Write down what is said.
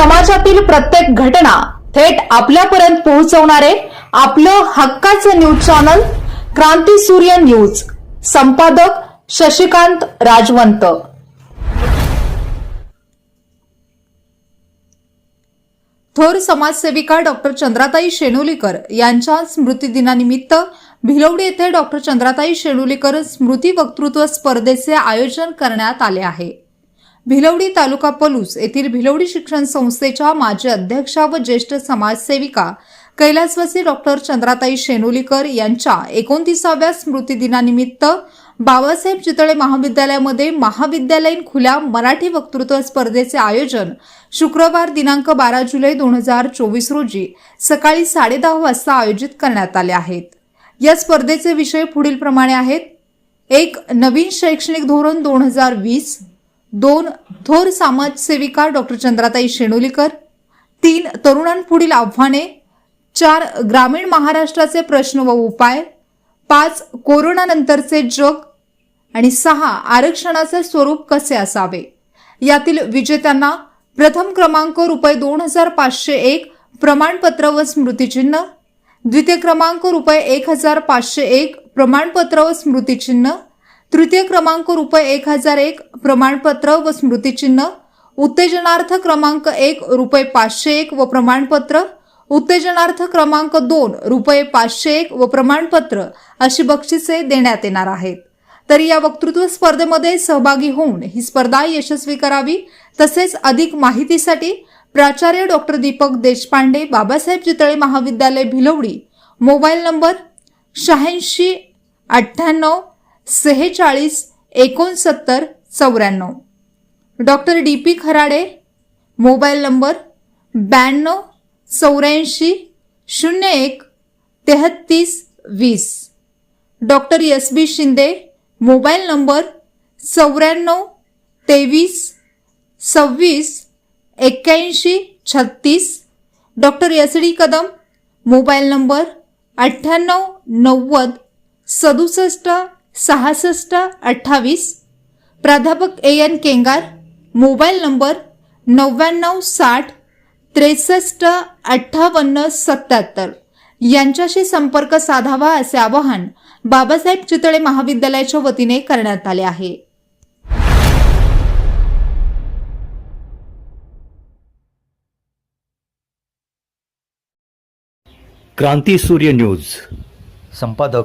समाजातील प्रत्येक घटना थेट आपल्यापर्यंत पोहोचवणारे आपलं हक्काचं न्यूज चॅनल क्रांती सूर्य न्यूज. संपादक शशिकांत राजवंत. थोर समाजसेविका डॉक्टर चंद्राताई शेनुलीकर यांच्या स्मृतिदिनानिमित्त भिलवडी येथे डॉक्टर चंद्राताई शेणुलीकर स्मृती वक्तृत्व स्पर्धेचे आयोजन करण्यात आले आहे. भिलवडी तालुका पलूस येथील भिलवडी शिक्षण संस्थेच्या माजी अध्यक्षा व ज्येष्ठ समाजसेविका कैलासवासी डॉक्टर चंद्राताई शेनोलीकर यांच्या एकोणतीसाव्या स्मृतिदिनानिमित्त बाबासाहेब चितळे महाविद्यालयामध्ये महाविद्यालयीन खुल्या मराठी वक्तृत्व स्पर्धेचे आयोजन शुक्रवार दिनांक बारा जुलै दोन हजार चोवीस रोजी सकाळी साडेदहा वाजता आयोजित करण्यात आले आहेत. या स्पर्धेचे विषय पुढीलप्रमाणे आहेत. एक नवीन शैक्षणिक धोरण दोन हजार वीस दोन थोर समाजसेविका डॉक्टर चंद्राताई शेणुलीकर तीन तरुणांपुढील आव्हाने चार ग्रामीण महाराष्ट्राचे प्रश्न व उपाय पाच कोरोनानंतरचे जग आणि सहा आरक्षणाचे स्वरूप कसे असावे? यातील विजेत्यांना प्रथम क्रमांक रुपये दोन हजार पाचशे एक प्रमाणपत्र व स्मृतिचिन्ह द्वितीय क्रमांक रुपये एक हजार पाचशे एक प्रमाणपत्र व स्मृतिचिन्ह तृतीय क्रमांक रुपये एक हजार एक प्रमाणपत्र व स्मृतिचिन्ह. उत्तेजनार्थ क्रमांक एक रुपये पाचशे एक व प्रमाणपत्र. उत्तेजनार्थ क्रमांक दोन रुपये पाचशे एक व प्रमाणपत्र अशी बक्षिसे देण्यात येणार आहेत. तर या वक्तृत्व स्पर्धेमध्ये सहभागी होऊन ही स्पर्धा यशस्वी करावी तसेच अधिक माहितीसाठी प्राचार्य डॉक्टर दीपक देशपांडे बाबासाहेब चितळे महाविद्यालय भिलवडी मोबाईल नंबर शहाऐंशी अठ्ठ्याण्णव सेहेचाळीस एकोणसत्तर चौऱ्याण्णव. Doctor D P Kharade mobile number ब्याण्णव चौऱ्याऐंशी शून्य एक तेहत्तीस वीस. Doctor S B Shinde mobile number चौऱ्याण्णव तेवीस सव्वीस एक्क्याऐंशी छत्तीस. Doctor S D Kadam mobile number अठ्ठ्याण्णव नव्वद सदुसष्ट सहासष्ट अठ्ठावीस. प्राध्यापक A N Kengar. Mobile number नव्याण्णव साठ त्रेसष्ट अठ्ठावन्न सत्याहत्तर. यांच्याशी संपर्क साधावा असे आवाहन बाबासाहेब चितळे महाविद्यालयाच्या वतीने करण्यात आले आहे. क्रांती सूर्य न्यूज. संपादक